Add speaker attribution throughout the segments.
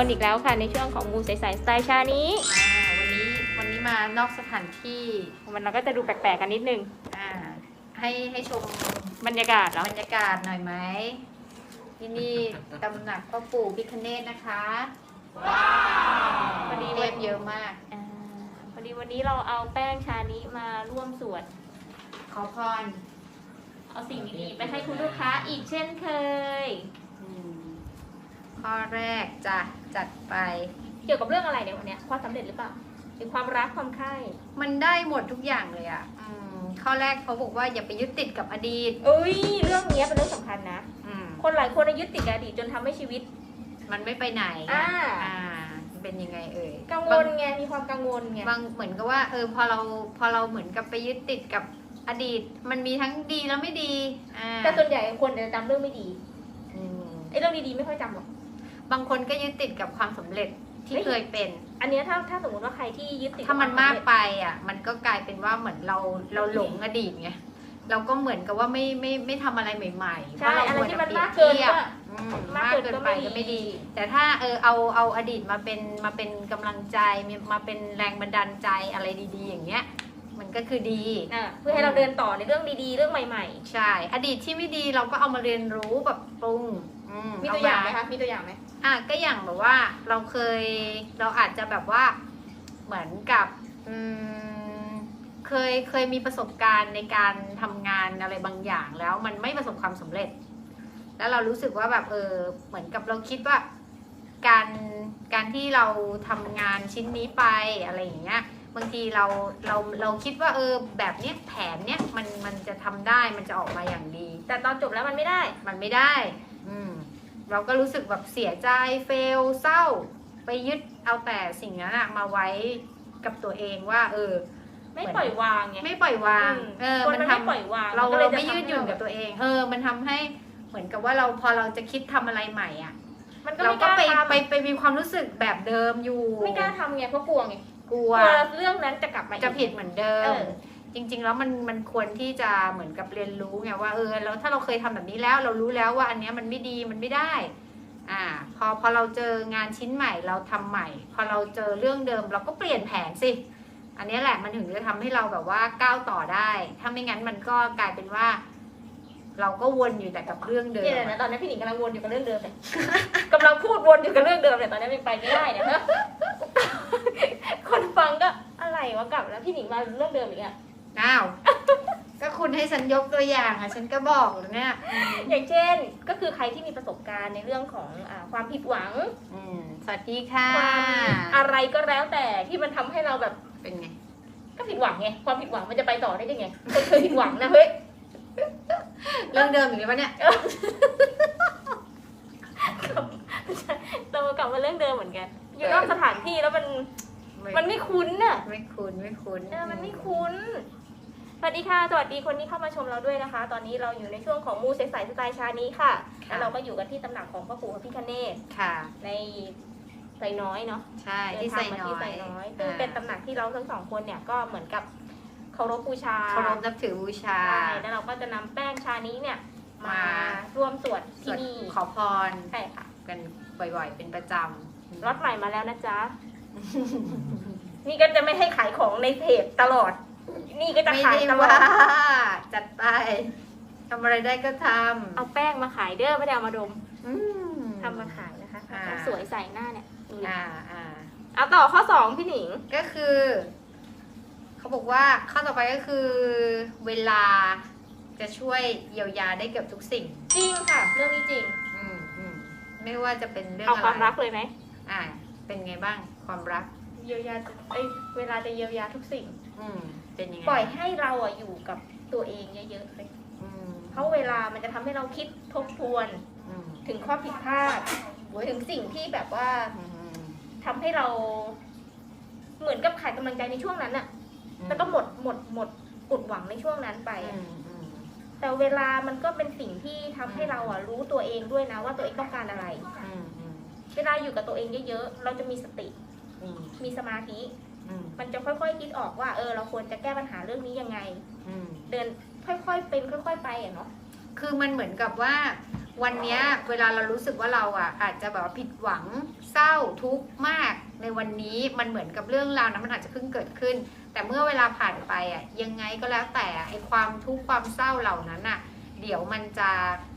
Speaker 1: คนอีกแล้วค่ะในช่วงของมูใสๆสไตล์ชานี้
Speaker 2: อ่าวันนี้วันนี้มานอกสถานที่
Speaker 1: มันเราก็จะดูแปลกๆกันนิดนึง
Speaker 2: อ่าให้ให้ชม
Speaker 1: บรรยากาศเหรอบ
Speaker 2: รรยากาศหน่อยไหมที่นี่ตำหนักพ่อปู่พิคเนตนะคะ
Speaker 1: พอดี
Speaker 2: เท
Speaker 1: วัน
Speaker 2: พเยอะมาก
Speaker 1: อ่าพอดีวันนี้เราเอาแป้งชานี้มาร่วมสวด
Speaker 2: ขอพร
Speaker 1: เอาสิ่งดีๆไปให้คุณลูกค้าอีกเช่นเคย
Speaker 2: อืม ข้อแรกจะจัดไป
Speaker 1: เกี่ยวกับเรื่องอะไรเนี่ยวันเนี้ยความสำเร็จหรือเปล่าหรือความรักความใคร่
Speaker 2: มันได้หมดทุกอย่างเลยอะอืมข้อแรกเขาบอกว่าอย่าไปยึดติดกับอดีต
Speaker 1: เอ้ยเรื่องเนี้ยเป็นเรื่องสำคัญนะ
Speaker 2: อืม
Speaker 1: คนหลายคนน่ะยึดติดกับอดีตจนทำให้ชีวิต
Speaker 2: มันไม่ไปไหน
Speaker 1: อ่า
Speaker 2: อ่ามันเป็นยังไงเอ่ย
Speaker 1: กังวลไงมีความกังวลไง
Speaker 2: บางเหมือนกับว่าเออพอเราพอเราเหมือนกับไปยึดติดกับอดีต มันมีทั้งดีแล้วไม่ดีอ่า
Speaker 1: แต่ส่วนใหญ่คนจะจำเรื่องไม่ดี
Speaker 2: อืม
Speaker 1: ไอ้เรื่องดีๆไม่ค่อยจำหรอก
Speaker 2: บางคนก็ยึดติดกับความสำเร็จที่
Speaker 1: เฮ้ย
Speaker 2: เคยเป็น
Speaker 1: อันเนี้ยถ้าถ้าสมมติว่าใครที่ยึดติด
Speaker 2: ถ้ามัน
Speaker 1: บคว
Speaker 2: มาก
Speaker 1: สำเร็จ
Speaker 2: ไปอะ มันก็กลายเป็นว่าเหมือนเราเราหลงอดีตไงเราก็เหมือนกับว่าไม่ไม่ไม่ทำอะไรใหม่ๆเพ
Speaker 1: ใช่
Speaker 2: ราะเรา
Speaker 1: อะไร
Speaker 2: มัว
Speaker 1: ที่
Speaker 2: แต่
Speaker 1: มัน
Speaker 2: เปรีย
Speaker 1: มา
Speaker 2: บ
Speaker 1: กเกิน
Speaker 2: เทียบ
Speaker 1: ก็
Speaker 2: อืม
Speaker 1: มาก
Speaker 2: มาก
Speaker 1: เกิน
Speaker 2: เกิน
Speaker 1: ก็
Speaker 2: ไป
Speaker 1: ไม่
Speaker 2: ก็ไม่
Speaker 1: ดี
Speaker 2: ดี แต่ถ้าเออเอาเอาอดีตมาเป็นมาเป็นกำลังใจมีมาเป็นแรงบันดาลใจอะไรดีๆ อย่างเงี้ย มันก็คือดี
Speaker 1: อะเพื่อให้เราเดินต่อในเรื่องดีๆ เรื่องใหม่
Speaker 2: ใช่ อดีตที่ไม่ดีเราก็เอามาเรียนรู้แบบปรุง อื
Speaker 1: ๆมีตัวอย่างไหม
Speaker 2: เคะ
Speaker 1: มีตัวอย่างไหม
Speaker 2: อะก็อย่างแบบว่าเราเคยเราอาจจะแบบว่าเหมือนกับอืมเคยเคยมีประสบการณ์ในการทำงานอะไรบางอย่างแล้วมันไม่ประสบความสำเร็จ แล้วเรารู้สึกว่าแบบเออเหมือนกับเราคิดว่า การการที่เราทำงานชิ้นนี้ไปอะไรอย่างเงี้ยบางทีเราเราเราคิดว่าเออแบบเนี้ยแผนเนี้ยมันมันจะทำได้มันจะออกมาอย่างดี
Speaker 1: แต่ตอนจบแล้วมันไม่ได้
Speaker 2: มันไม่ได้ อืม เราก็รู้สึกแบบเสียใจเฟลเศร้า ไปยึดเอาแต่สิ่งนั้นอะมาไว้กับตัวเองว่า เออ
Speaker 1: ไม่ปล่อยวางไง
Speaker 2: ไม่ปล่อยวาง
Speaker 1: อืม
Speaker 2: เออ
Speaker 1: คน
Speaker 2: มัน
Speaker 1: มัน
Speaker 2: ทำ
Speaker 1: ไม่ปล่อยวาง
Speaker 2: เรา
Speaker 1: นก็ล
Speaker 2: เรา
Speaker 1: จะ
Speaker 2: ไม่ยืดหยุ่น
Speaker 1: ทำให้
Speaker 2: กับตัวเอง เออ มันทำให้เหมือนกับว่าเราพอเราจะคิดทำอะไรใหม่อะ
Speaker 1: มันก็
Speaker 2: เรา
Speaker 1: ไม่ก
Speaker 2: ก็
Speaker 1: ล้า
Speaker 2: ไป
Speaker 1: ทำ
Speaker 2: ไปไปมีความรู้สึกแบบเดิมอยู่
Speaker 1: ไม่กล้าทำไงเพราะกลัวไง
Speaker 2: กลั
Speaker 1: ก
Speaker 2: ว
Speaker 1: ลัวเรื่องนั้นจะกลับมาอีก
Speaker 2: จะผิดเหมือนเดิ
Speaker 1: เอ
Speaker 2: ม
Speaker 1: อ
Speaker 2: จริง ๆ แล้วมันมันควรที่จะเหมือนกับเรียนรู้ไงว่าเออแล้วถ้าเราเคยทำแบบนี้แล้วเรารู้แล้วว่าอันเนี้ยมันไม่ดีมันไม่ได้อ่าพอพอเราเจองานชิ้นใหม่เราทำใหม่ พอเราเจอเรื่องเดิมเราก็เปลี่ยนแผนสิอันเนี้ยแหละมันถึงจะทำให้เราแบบว่าก้าวต่อได้ ถ้าไม่งั้นมันก็กลายเป็นว่า เราก็วนอยู่แต่กับเรื่องเดิม
Speaker 1: เนี่ยนะตอนนี้พี่หนิงกำลังวนอยู่กับเรื่องเดิมเลยกำลังพูดวนอยู่กับเรื่องเดิมเลยตอนนี้มันไปไม่ได้เนี่ยนะคนฟังก็อะไรวะกลับแล้วพี่หนิงมาเรื่องเดิมอีกอะ
Speaker 2: อ้าว ก็คุณให้ฉันยกตัวอย่างอะ ฉันก็บอกแล้วเนี่ย
Speaker 1: อย่างเช่นก็คือใครที่มีประสบการณ์ในเรื่องของอาความผิดหวัง
Speaker 2: อืมสวัสดีค่ะ
Speaker 1: ความอะไรก็แล้วแต่ที่มันทำให้เราแบบ
Speaker 2: เป็นไง
Speaker 1: ก็ผิดหวังไงความผิดหวังมันจะไปต่อได้ยังไงคนเคยผิดหวังนะเฮ้ย
Speaker 2: เรื่องเดิมอีกแล้วปะเนี่ย
Speaker 1: เรากลับมาเรื่องเดิมเหมือนกัน อยู่นอกสถานที่แล้วมันมันไม่คุ้นน่ะ
Speaker 2: ไม่คุ้นไม่คุ้น
Speaker 1: เออมันไม่คุ้น สวัสดีค่ะ สวัสดีคนที่เข้ามาชมเราด้วยนะคะ ตอนนี้เราอยู่ในช่วงของมูใสๆสไตล์ชานี้ค่ะ แล้วเราก็อยู่กันที่ตำหนักของพ่อปู่พระพิฆเนศ
Speaker 2: ค่ะ
Speaker 1: ในไซน้อยเนาะ
Speaker 2: ใช่
Speaker 1: เดิ
Speaker 2: ที่
Speaker 1: นทา
Speaker 2: ใส่
Speaker 1: งมา
Speaker 2: น้อ
Speaker 1: ที่
Speaker 2: ย
Speaker 1: ไซน้อยซึ่งเป็นตำหนักที่เราทั้งสองคนเนี่ยก็เหมือนกับเคารพบูชา
Speaker 2: เคารพนับถือบูชา
Speaker 1: ใช่แล้วเราก็จะนำแป้งชานี้เนี่ยมา
Speaker 2: มา
Speaker 1: ร่วมสวด
Speaker 2: ส
Speaker 1: ที่
Speaker 2: วด
Speaker 1: นี่
Speaker 2: ขอพร
Speaker 1: ใช่ค่ะ
Speaker 2: กันบ่อยๆ เป็นประจำ
Speaker 1: รถใหม่มาแล้วนะจ๊ะ นี่ก็จะไม่ให้ขายของในเพจตลอด นี่ก็จะ
Speaker 2: ไม่
Speaker 1: ขาย
Speaker 2: ได้
Speaker 1: ตลอ
Speaker 2: ว่า
Speaker 1: ด
Speaker 2: จัดไปทำอะไรได้ก็ท
Speaker 1: เอาแป้งมาขายเด้อไม่ได้เอามาดมำ
Speaker 2: อืม
Speaker 1: ทำมาขายนะคะ
Speaker 2: อ่า
Speaker 1: ของสวยใส่หน้าเนี่ยดูดิ
Speaker 2: อ่าอ่า
Speaker 1: เอาต่อข้อสองพี่หนิง
Speaker 2: ก็คือ เขาบอกว่าข้อต่อไปก็คือ เวลาจะช่วยเยียวยาได้เกือบทุกสิ่ง
Speaker 1: จริงค่ะ เรื่องนี้จริง
Speaker 2: อืมอืมไม่ว่าจะเป็นเรื่อง
Speaker 1: เอา
Speaker 2: อะไร
Speaker 1: ความรักเลยไหม
Speaker 2: อ่า เป็นไงบ้างความรัก
Speaker 1: เยียวยาเอ้ยเวลาจะเยียวยาทุกสิ่ง
Speaker 2: อืม เป็นยังไง
Speaker 1: ปล่อยให้เราอะอยู่กับตัวเองเยอะๆเลย
Speaker 2: อืม
Speaker 1: เพราะเวลามันจะทำให้เราคิดทบทวน
Speaker 2: อืม
Speaker 1: ถึงข้อผิดพลาดถึงสิ่งที่แบบว่า
Speaker 2: อืม
Speaker 1: ทำให้เรา เหมือนกับขาดกำลังใจในช่วงนั้นอะแล้วก็หมดหมดหมดอุดหวังในช่วงนั้นไป
Speaker 2: อื
Speaker 1: อะ
Speaker 2: มอืม
Speaker 1: แต่เวลามันก็เป็นสิ่งที่ทำให้เราอะรู้ตัวเองด้วยนะว่าตัวเองต้องการอะไร
Speaker 2: อืมอืม
Speaker 1: เวลาอยู่กับตัวเองเยอะๆ เราจะมีสติ
Speaker 2: อืม
Speaker 1: มีสมาธิ
Speaker 2: อืม
Speaker 1: มันจะค่อยๆคิดออกว่าเออเราควรจะแก้ปัญหาเรื่องนี้ยังไง
Speaker 2: อืม
Speaker 1: เดินค่อยๆเป็นค่อย ๆ ไปอะเนาะ
Speaker 2: คือมันเหมือนกับว่าวันเนี้ยเวลาเรารู้สึกว่าเราอะอาจจะแบบว่าผิดหวังเศร้าทุกข์มากในวันนี้มันเหมือนกับเรื่องราวนั้นมันอาจจะเพิ่งเกิดขึ้น แต่เมื่อเวลาผ่านไปอะยังไงก็แล้วแต่ไอความทุกข์ความเศร้าเหล่านั้นอะเดี๋ยวมันจะ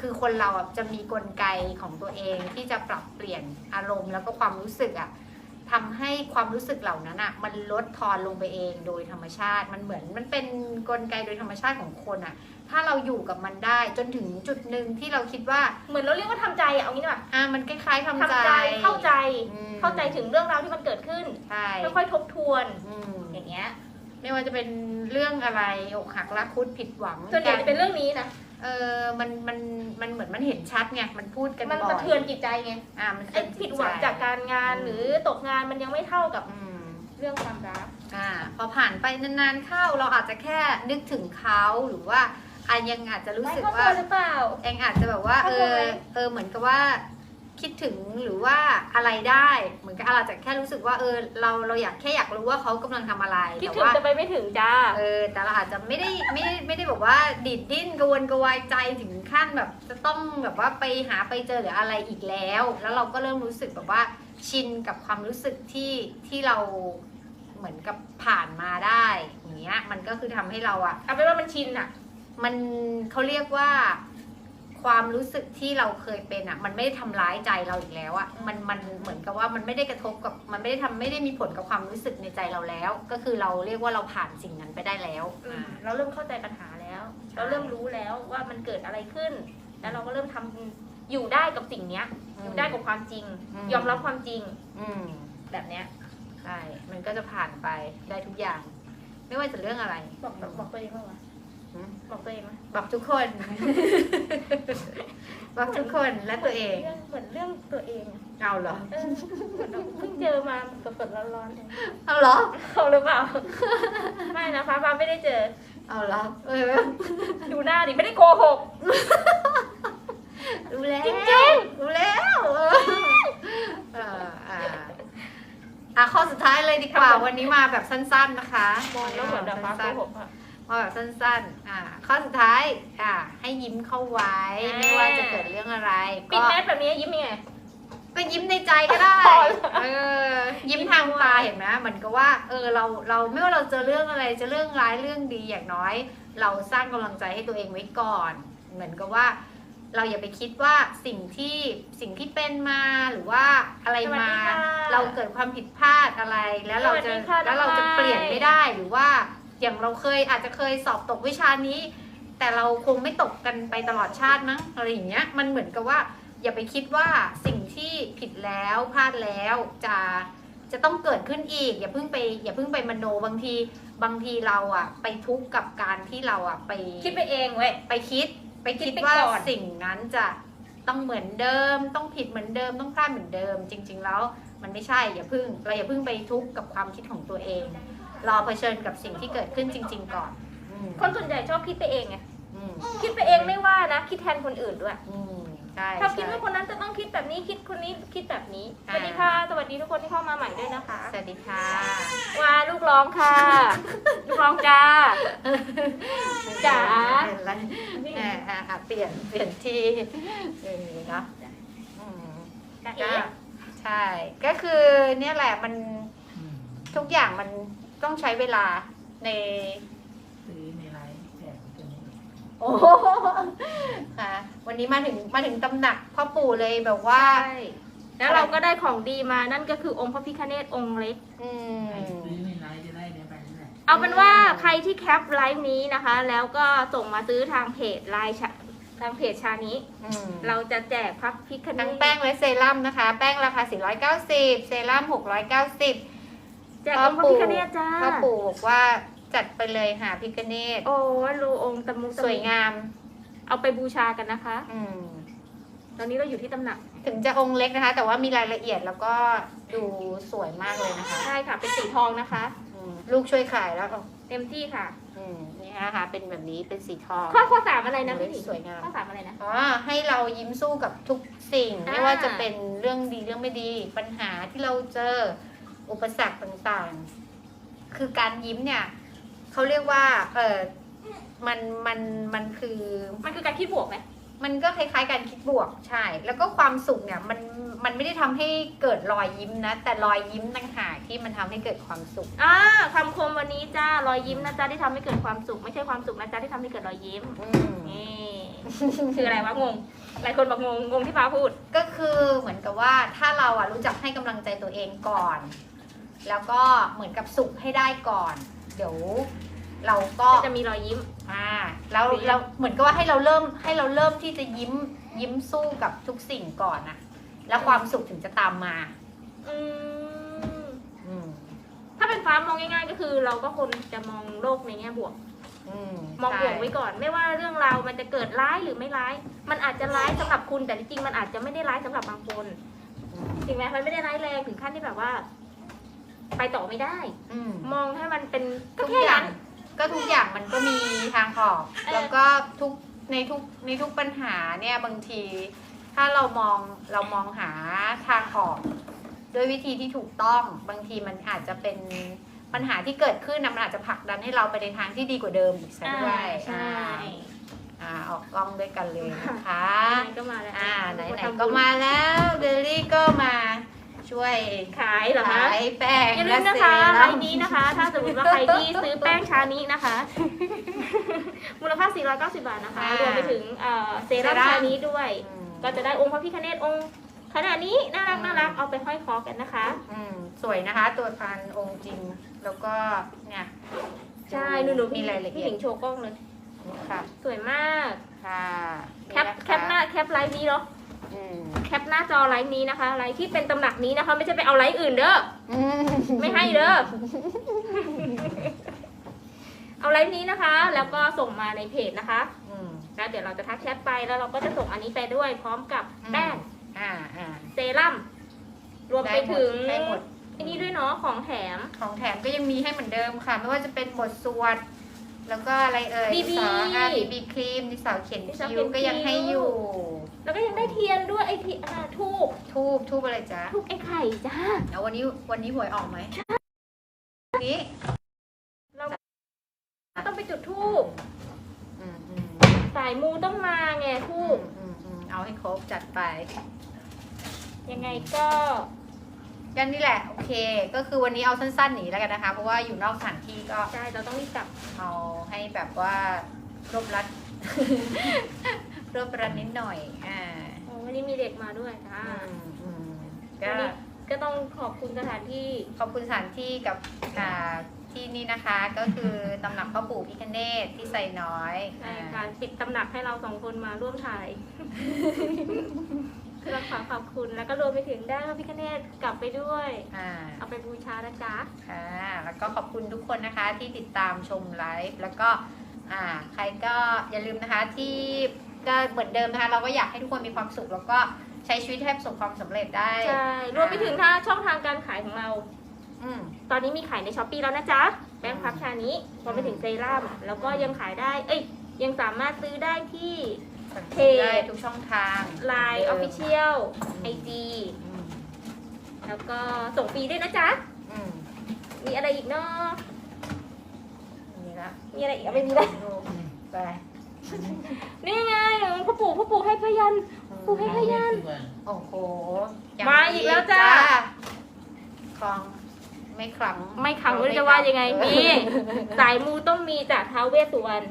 Speaker 2: คือคนเราอะจะมีกลไกของตัวเองที่จะปรับเปลี่ยนอารมณ์แล้วก็ความรู้สึกอะ ทำให้ความรู้สึกเหล่านั้นอะมันลดทอนลงไปเองโดยธรรมชาติ มันเหมือนมันเป็นกลไกโดยธรรมชาติของคนอะถ้าเราอยู่กับมันได้จนถึงจุดหนึ่งที่เราคิดว่า
Speaker 1: เหมือนเราเรียกว่าทำใจอะเอางี้ดีกว่า
Speaker 2: อ่ามันคล้ายๆทำ
Speaker 1: ทำใจเข้าใจ
Speaker 2: อืม
Speaker 1: เข้าใจถึงเรื่องราวที่มันเกิดขึ้น
Speaker 2: ใช่
Speaker 1: ค่อยๆทบทวน
Speaker 2: อืม
Speaker 1: อย่างเงี้ย
Speaker 2: ไม่ว่าจะเป็นเรื่องอะไรอกหักรักคุดผิดหวัง
Speaker 1: ส่วนใหญ่จะเป็นเรื่องนี้นะ
Speaker 2: เออมันมันมันเหมือนมันเห็นชัดไงมันพูดกัน
Speaker 1: มัน
Speaker 2: บ่อย
Speaker 1: สะเทือนจิตใจไง
Speaker 2: อ่ามัน
Speaker 1: ไอ้
Speaker 2: เทือนจิต
Speaker 1: ผิดหวัง
Speaker 2: ใจ
Speaker 1: จากการงาน
Speaker 2: อืม
Speaker 1: หรือตกงานมันยังไม่เท่ากับ
Speaker 2: อืม
Speaker 1: เรื่องความรัก
Speaker 2: อ่าพอผ่านไปนานๆเข้าเราอาจจะแค่นึกถึงเขาหรือว่าอันยังอาจจะรู้สึก
Speaker 1: ไม่เข้
Speaker 2: ว่า
Speaker 1: ตัวหรือเปล่า
Speaker 2: เองอาจจะแบบว่าเอ
Speaker 1: เข้าใจ
Speaker 2: อ
Speaker 1: ไหม
Speaker 2: เออเหมือนกับว่า คิดถึงหรือว่าอะไรได้ เหมือนกับอาจจะแค่รู้สึกว่าเออเราเราอยากแค่อยากรู้ว่าเขากำลังทำอะไร
Speaker 1: คิด
Speaker 2: แต่
Speaker 1: ถึง
Speaker 2: ว่า
Speaker 1: จะไปไม่ถึงจ้า
Speaker 2: เออแต่เราอาจจะไม่ได้ไม่ได้ไม่ได้แบบว่าดิดดิ้นกระวนกระวายใจถึงขั้นแบบ จะต้องแบบว่าไปหาไปเจอหรืออะไรอีกแล้ว แล้วเราก็เริ่มรู้สึกแบบว่าชินกับความรู้สึกที่ที่เราเหมือนกับผ่านมาได้อย่างเงี้ยมันก็คือทำให้เราอะ
Speaker 1: เอาเป็นว่ามันชินอะ
Speaker 2: มันเขาเรียกว่า ความรู้สึกที่เราเคยเป็นอะมันไม่ได้ทำร้ายใจเราอีกแล้วอะมันมันเหมือนกับว่ามันไม่ได้กระทบกับมันไม่ได้ทำไม่ได้มีผลกับความรู้สึกในใจเราแล้ว ก็คือเราเรียกว่าเราผ่านสิ่งนั้นไปได้แล้ว
Speaker 1: อื
Speaker 2: อ่า
Speaker 1: มเราเริ่มเข้าใจปัญหาแล้ว
Speaker 2: ใช่
Speaker 1: เราเริ่มรู้แล้วว่ามันเกิดอะไรขึ้น แล้วเราก็เริ่มทำอยู่ได้กับสิ่งเนี้ย อยู่ได้กับความจริง
Speaker 2: อืม
Speaker 1: ยอมรับความจริง
Speaker 2: อืม
Speaker 1: แบบเนี้ย
Speaker 2: ใช่มันก็จะผ่านไปได้ทุกอย่าง ไม่ว่าจะเรื่องอะไร
Speaker 1: บอกบอกบอกตัวเองว่าวะ
Speaker 2: อืม
Speaker 1: บอกตัวเองไหม
Speaker 2: บอกทุกคน บอกทุกคนและตัวเอง
Speaker 1: เหมือนเรื่องตัวเองอะ
Speaker 2: เอาเหรอ
Speaker 1: เออเหมือนเราเพิ่งเจอมาสดๆร้อนๆเอง
Speaker 2: เอาเหรอ
Speaker 1: เขาหรือเปล่า ไม่นะฟ้าฟ้าไม่ได้เจอ
Speaker 2: เอาเหรอ เออ
Speaker 1: ดูหน้าดิไม่ได้โกหก
Speaker 2: รู้แล้ว
Speaker 1: จริง
Speaker 2: รู้แล้วเออเอออ่าอะข้อสุดท้ายเลยดีกว่า วันนี้มาแบบสั้น ๆนะคะ
Speaker 1: มองแล้วเหมือนแบบฟ้าโก
Speaker 2: สั้น
Speaker 1: หกอะ
Speaker 2: ๆมาแบบสั้นๆอ่า ข้อสุดท้ายอ่าให้ยิ้มเข้าไว้
Speaker 1: อ่า
Speaker 2: ไม่ว่าจะเกิดเรื่องอะไร
Speaker 1: ปิด
Speaker 2: ก็
Speaker 1: แมสแบบนี้ยิ้มยังไง
Speaker 2: ก็ยิ้มในใจก็ได้
Speaker 1: อ๋อเหรอ
Speaker 2: เออยิ้มทางตาเห็นไหมเหมือนกับว่า เออเราเราไม่ว่าเราเจอเรื่องอะไรจะเรื่องร้ายเรื่องดีอย่างน้อย เราสร้างกำลังใจให้ตัวเองไว้ก่อน เหมือนกับว่า เราอย่าไปคิดว่าสิ่งที่สิ่งที่เป็นมาหรือว่าอะไร
Speaker 1: สวัส
Speaker 2: มา
Speaker 1: ดีค่ะ
Speaker 2: เราเกิดความผิดพลาดอะไรแล้วเราจะ
Speaker 1: สวัสดีค่ะ
Speaker 2: แล้วเราจะ
Speaker 1: น้องไม้
Speaker 2: เปลี่ยนไม่ได้หรือว่า อย่างเราเคยอาจจะเคยสอบตกวิชานี้ แต่เราคงไม่ตกกันไปตลอดชาติมั้งอะไรอย่างเงี้ยมันเหมือนกับว่า อย่าไปคิดว่าสิ่งที่ผิดแล้วพลาดแล้วจะจะต้องเกิดขึ้นอีก อย่าเพิ่งไป อย่าเพิ่งไปมโนบางทีบางทีเราอะไปทุกข์กับการที่เราอะไป
Speaker 1: คิดไปเองเว้ย
Speaker 2: ไปคิดไปคิด
Speaker 1: คิดไป
Speaker 2: ว่า
Speaker 1: ก่อน
Speaker 2: สิ่งนั้นจะต้องเหมือนเดิม ต้องผิดเหมือนเดิมต้องพลาดเหมือนเดิม จริง ๆ แล้วมันไม่ใช่อย่าเพิ่งเราอย่าเพิ่งไปทุกข์กับความคิดของตัวเอง รอเผชิญกับสิ่งที่เกิดขึ้นจริง ๆ ก่อนอืม
Speaker 1: คนส่วนใหญ่ชอบคิดไปเองไง
Speaker 2: อืม
Speaker 1: คิดไปเองไม่ว่านะ คิดแทนคนอื่นด้วย
Speaker 2: อืมใช่
Speaker 1: ชอบคิด
Speaker 2: ใช่
Speaker 1: ว่าคนนั้นจะต้องคิดแบบนี้คิดคนนี้คิดแบบนี้ส
Speaker 2: อ่า
Speaker 1: วัสดีค่ะ สวัสดีทุกคนที่เข้ามาใหม่ด้วยนะคะ
Speaker 2: สวัสดีค่ะ
Speaker 1: ว่าลูกร้องค่ะ ลูกร้องจ้าจ๋า
Speaker 2: เปลี่ยนอะไรอ่าอ่าอ่าเปลี่ยนเปลี่ยนที่เออเนาะอืม
Speaker 1: จ้า
Speaker 2: ก็
Speaker 1: เอ๋
Speaker 2: ใช่ ก็คือเนี่ยแหละมันทุกอย่างมันต้องใช้เวลาใน
Speaker 3: ซื้อในไลฟ์แจกตัวนี้
Speaker 2: โอ้โหค่ะ วันนี้มาถึงมาถึงตำหนักพ่อปู่เลยแบบว่า
Speaker 1: ใช่แล้วเราก็ได้ของดีมานั่นก็คือองค์พระพิฆเนศองค์เล็ก
Speaker 2: อืม
Speaker 3: ใครซื้อในไลฟ์จะได้เนี่ยไปนั่นแหละ
Speaker 1: เอาเป็นว่าใครที่แคปไลฟ์นี้นะคะ แล้วก็ส่งมาซื้อทางเพจไลน์ชาทางเพจชานี้
Speaker 2: อืม
Speaker 1: เราจะแจกพระพิฆเน
Speaker 2: ทั้ง
Speaker 1: ศ
Speaker 2: แป้งและเซรั่มนะคะ แป้งราคา 490 เซรั่ม 690
Speaker 1: แจกองค์พระพิฆเนศจ้า
Speaker 2: พ่อปู่บอกว่า จัดไปเลยหาพิกเนต
Speaker 1: โอ้ยรูองค์ตะมุตะมิ
Speaker 2: สวยงาม
Speaker 1: เอาไปบูชากันนะคะ
Speaker 2: อืม
Speaker 1: ตอนนี้เราอยู่ที่ตำหนัก
Speaker 2: ถึงจะองค์เล็กนะคะ แต่ว่ามีรายละเอียดแล้วก็ดูสวยมากเลยนะคะ
Speaker 1: ใช่ค่ะ เป็นสีทองนะคะ
Speaker 2: อืมลูกช่วยขายแล้วอ๋อ
Speaker 1: เต็มที่ค่ะ
Speaker 2: อืมนี่นะคะ เป็นแบบนี้เป็นสีทอง
Speaker 1: ข้อข้อสามอะไรนะพี่หนิง
Speaker 2: สวยงาม
Speaker 1: ข้อสามอะไรนะ
Speaker 2: อ๋อให้เรายิ้มสู้กับทุกสิ่ง
Speaker 1: อ่า
Speaker 2: ไม่ว่าจะเป็นเรื่องดีเรื่องไม่ดี ปัญหาที่เราเจออุปสรรคต่างๆ คือการยิ้มเนี่ย เขาเรียกว่าเออมันมันมันคือ
Speaker 1: มันคือการคิดบวกไหม
Speaker 2: มันก็คล้ายๆการคิดบวกใช่ แล้วก็ความสุขเนี่ยมันมันไม่ได้ทำให้เกิดรอยยิ้มนะ แต่รอยยิ้มต่างหากที่มันทำให้เกิดความสุข
Speaker 1: อ่าคำคมวันนี้จ้ารอยยิ้มนะจ๊ะที่ทำให้เกิดความสุข ไม่ใช่ความสุขนะจ๊ะที่ทำให้เกิดรอยยิ้ม
Speaker 2: อืม
Speaker 1: นี่คืออะไรวะงงหลายคนบอกงงงงที่ฟ้าพูด
Speaker 2: ก็คือเหมือนกับว่าถ้าเราอะรู้จักให้กำลังใจตัวเองก่อน แล้วก็เหมือนกับสุขให้ได้ก่อน เดี๋ยวเราก็
Speaker 1: ก็จะมีรอยยิ้ม
Speaker 2: อ่าแล้ว
Speaker 1: ดี
Speaker 2: เราเหมือนกับว่าให้เราเริ่มให้เราเริ่มที่จะยิ้มยิ้มสู้กับทุกสิ่งก่อนนะแล้วความสุขถึงจะตามมา
Speaker 1: อืม
Speaker 2: อืม
Speaker 1: ถ้าเป็นฟ้ามองง่าย ๆ ก็คือเราก็คนจะมองโลกในแง่บวก
Speaker 2: อืม
Speaker 1: มอง
Speaker 2: ใช่
Speaker 1: บวกไว้ก่อน ไม่ว่าเรื่องราวมันจะเกิดร้ายหรือไม่ร้าย มันอาจจะร้ายสำหรับคุณแต่จริงๆมันอาจจะไม่ได้ร้ายสำหรับบางคน
Speaker 2: อืม
Speaker 1: จริงไหมมันไม่ได้ร้ายแรงถึงขั้นที่แบบว่า ไปต่อไม่ได้
Speaker 2: อืม
Speaker 1: มองให้มันเป็นก็
Speaker 2: ทุก
Speaker 1: แค่
Speaker 2: อย่า
Speaker 1: นั้
Speaker 2: ง
Speaker 1: น
Speaker 2: ก็ทุกอย่างมันก็มีทางออก
Speaker 1: เออ
Speaker 2: แล้วก็ทุกในทุกในทุกปัญหาเนี่ยบางที ถ้าเรามองเรามองหาทางออกด้วยวิธีที่ถูกต้องบางทีมันอาจจะเป็นปัญหาที่เกิดขึ้นนะมันอาจจะผลักดันให้เราไปในทางที่ดีกว่าเดิมอีกสักด้วย
Speaker 1: ใช่
Speaker 2: อ่าออกกล้องด้วยกันเลยนะคะ
Speaker 1: ไหนๆก็มาแล้ว
Speaker 2: อ่าไหน
Speaker 1: คน
Speaker 2: ไหน
Speaker 1: ทำบุญ
Speaker 2: ก็มาแล้วเบลลี่ก็มา ช่วย
Speaker 1: ขายเหรอคะ
Speaker 2: ขายแป้ง
Speaker 1: อย่าลื
Speaker 2: และ
Speaker 1: ม
Speaker 2: เซ
Speaker 1: นะคะไล
Speaker 2: รั่ม
Speaker 1: น์นี้นะคะ ถ้าสมมติว่าใครที่ซื้อแป้งชานี้นะคะ มูลค่า 490 บาทนะคะ
Speaker 2: อ่าร
Speaker 1: วมไปถึงเอ่อเซรั่ม
Speaker 2: เซรั่ม
Speaker 1: ชานี้ด้วย
Speaker 2: อืม
Speaker 1: ก็จะได้องค์พระพิฆเนศองค์ขนาดนี้น่ารัก
Speaker 2: อืม
Speaker 1: น่ารักเอาไปห้อยคอกันนะคะ
Speaker 2: อืมสวยนะคะ ตัวพันองค์จริง แล้วก็เนี่ย
Speaker 1: ใช่หนูหนู
Speaker 2: มีรายละ
Speaker 1: พี่
Speaker 2: เอี
Speaker 1: ห
Speaker 2: ยด
Speaker 1: ญิงโชว์กล้องเลย
Speaker 2: ค่ะ
Speaker 1: สวยมาก
Speaker 2: ค่ะ
Speaker 1: แคปแคปหน้าแคปไลฟ์นี้เนาะ
Speaker 2: อืม
Speaker 1: แคปหน้าจอไลฟ์นี้นะคะ ไลฟ์ที่เป็นตำหนักนี้นะคะ ไม่ใช่ไปเอาไลฟ์อื่นเด้อ
Speaker 2: อืม
Speaker 1: ไม่ให้เด้อ เอาไลฟ์นี้นะคะ แล้วก็ส่งมาในเพจนะคะ
Speaker 2: อืม
Speaker 1: แล้วเดี๋ยวเราจะทักแชทไปแล้วเราก็จะส่งอันนี้ไปด้วย พร้อมกับแป้ง
Speaker 2: อ่าอ่า
Speaker 1: เซรั่มรวมไปถึง
Speaker 2: ได้หมด
Speaker 1: อันนี้ด้วยเนาะของแถม
Speaker 2: ของแถมก็ยังมีให้เหมือนเดิมค่ะ ไม่ว่าจะเป็นบทสวด แล้วก็อะไรเอ่ย
Speaker 1: BB
Speaker 2: ดิสอค่ะบีบีครีมดิสอเขียน
Speaker 1: ดิสอ
Speaker 2: คิ้
Speaker 1: เขี
Speaker 2: วย
Speaker 1: น
Speaker 2: ก็ยัง
Speaker 1: คิ้ว
Speaker 2: ให้อยู่
Speaker 1: แล้วก็ยังได้เทียนด้วยไอทีอ่าทูบ
Speaker 2: ทูบทูบอะไรจ๊ะ
Speaker 1: ทูบไอไข่จ้า
Speaker 2: แล้ววันนี้วันนี้หวยออกไหมนี้
Speaker 1: เราต้องไปจุดทูบ
Speaker 2: อืมอืม
Speaker 1: สายมูต้องมาไงทู
Speaker 2: อื
Speaker 1: บ
Speaker 2: มอืมอืมเอาให้ครบจัดไป
Speaker 1: ยังไงก็
Speaker 2: กันนี่แหละ โอเค ก็คือวันนี้เอาสั้นๆหนีแล้วกันนะคะ เพราะว่าอยู่นอกสถานที่ก็
Speaker 1: ใช่ เราต้องรีบกลับ
Speaker 2: เอาให้แบบว่ารวบรัด รวบรัดนิดหน่อย อ่า
Speaker 1: โอ้วันนี้มีเด็กมาด้วยจ้า
Speaker 2: อืมอืม
Speaker 1: วั
Speaker 2: ก็
Speaker 1: นนี้ก็ต้องขอบคุณสถานที่
Speaker 2: ขอบคุณสถานที่กับอ่าที่นี่นะคะ ก็คือตำหนักพ่อปู่พิคเนตที่ใส่น้อย
Speaker 1: ใน
Speaker 2: อ่า
Speaker 1: การปิดตำหนักให้เราสองคนมาร่วมถ่าย คือเราขอขอบคุณ แล้วก็รวมไปถึงได้พระพิฆเนศกลับไปด้วย
Speaker 2: อ่า
Speaker 1: เอาไปบูชานะจ๊ะ
Speaker 2: ค่ะ แล้วก็ขอบคุณทุกคนนะคะที่ติดตามชมไลฟ์แล้วก็อ่าใครก็อย่าลืมนะคะที่ก็เหมือนเดิมนะคะ เราก็อยากให้ทุกคนมีความสุข แล้วก็ใช้ชีวิตให้ประสบความสำเร็จได้
Speaker 1: ใช่ รวมไปถึงถ้าช่องทางการขายของเรา
Speaker 2: อืม
Speaker 1: ตอนนี้มีขายในช้อปปีแล้วนะจ๊ะ แป้งพับชานี้รวมไปถึงเซรั่มแล้วก็ยังขายได้ เอ้ย ยังสามารถซื้อได้ที่
Speaker 2: สั่ง
Speaker 1: เพ
Speaker 2: ซื้อ
Speaker 1: จ
Speaker 2: ได้ทุกช่องทาง
Speaker 1: Line
Speaker 2: หมืนดิม
Speaker 1: Official
Speaker 2: อืม
Speaker 1: IG
Speaker 2: อืม
Speaker 1: แล้วก็ส่งฟรีด้วยนะจ๊ะ
Speaker 2: อืม
Speaker 1: มีอะไรอีกเนาะ
Speaker 2: นี่ละ
Speaker 1: มีอะไรอีกอะไม่มีแล้ว
Speaker 2: ไป
Speaker 1: นี่ไงพ่อปู่พ่อปู่ให้พยัน ปู่ให้ พยัน
Speaker 2: โอ้โห
Speaker 1: มาอีกแล้วจ้า
Speaker 2: คลองไม่คลัง
Speaker 1: ไม่ขังไม่รู้จะว่ายังไงมี สายมูต้องมีจากท้าวเวสสุวรรณ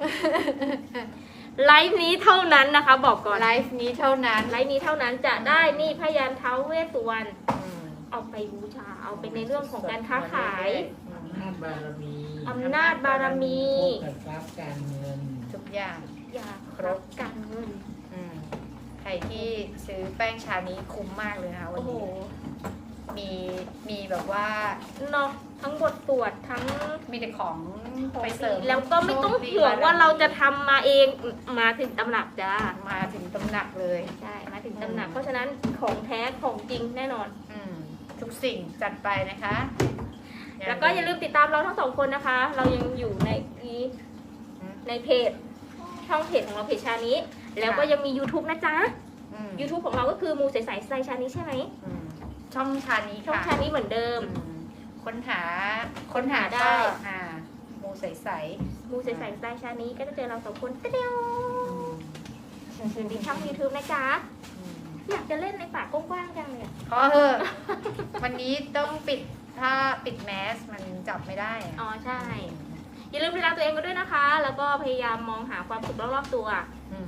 Speaker 1: ไลฟ์นี้เท่านั้นนะคะ บอกก่อน
Speaker 2: ไลฟ์นี้เท่านั้น
Speaker 1: ไลฟ์นี้เท่านั้นจะได้นี่พยันท้าวเวสสุวรรณ
Speaker 2: อืม
Speaker 1: เอาไปบูชาเอาไปในเรื่องของการค้าขาย
Speaker 2: อืม
Speaker 3: อำนาจบารมี
Speaker 1: อำนาจบารมี
Speaker 3: พวกกับทรัพย์การเงิน
Speaker 2: ทุกอย่าง
Speaker 1: อย่าครบการเงิน
Speaker 2: อืมใครที่ซื้อแป้งชานี้คุ้มมากเลยนะคะวัน
Speaker 1: โอ้โห
Speaker 2: นี้มีมีแบบว่า
Speaker 1: เนาะ ทั้งบทสวดทั้ง
Speaker 2: มีแต่ของ
Speaker 1: ของ
Speaker 2: ไปเสริ
Speaker 1: ดี
Speaker 2: ม
Speaker 1: แล้วก็ไม่ต้อง
Speaker 2: โชคดี
Speaker 1: ห่วงว่าเราจะทำมาเองมาถึงตำหนักจ้า
Speaker 2: มาถึงตำหนักเลย
Speaker 1: ใช่มาถึงตำหนัก เพราะฉะนั้นของแท้ของจริงแน่นอน
Speaker 2: อืมทุกสิ่งจัดไปนะคะ
Speaker 1: แล้วก็อย่าลืมติดตามเราทั้งสองคนนะคะ เรายังอยู่ในนี้
Speaker 2: อืม
Speaker 1: ในเพจช่องเพจของเราเพจชานี้ แล้วก็ยังมี YouTube นะจ๊ะ
Speaker 2: อืม
Speaker 1: YouTube ของเราก็คือมูใสๆใสชานี้ใช่ไหม
Speaker 2: อืมช่องชานี้
Speaker 1: ช่อง
Speaker 2: ค่ะ
Speaker 1: ชานี้เหมือนเดิม
Speaker 2: อืม ค้นหาค้นหา
Speaker 1: ได้
Speaker 2: ได้อ่าหมูใส
Speaker 1: มูใสๆใสชานี้ก็จะเจอเราสองคนเดียว
Speaker 2: ๆอืม
Speaker 1: มีช่อง YouTube นะจ๊ะ
Speaker 2: อืม
Speaker 1: อยากจะเล่นในปากกว้างๆจังเลยอะ
Speaker 2: พอเถอะ วันนี้ต้องปิดถ้าปิดแมสมันจับไม่ได้อะ
Speaker 1: อ๋อใช่ อย่าลืมดูแลตัวเองกันด้วยนะคะ แล้วก็พยายามมองหาความสุขรอบๆตัว
Speaker 2: อืม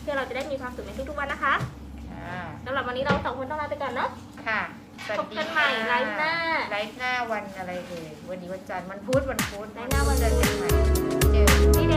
Speaker 1: เพื่อเราจะได้มีความสุขในทุกๆวันนะคะ
Speaker 2: ค่ะ
Speaker 1: สำหรับวันนี้เราสองคนต้องลาไปก่อนเนาะ
Speaker 2: ค่ะ ส
Speaker 1: พบ
Speaker 2: ด
Speaker 1: กันใหม่ไลฟ์หน้า
Speaker 2: ไลฟ์หน้าวันอะไรเอ่ยวันนี้วันจันทร์วันพุธวันพุธ
Speaker 1: ไลฟ์หน้าวัน จัน
Speaker 2: ทร์เจอกันใหม่เจอ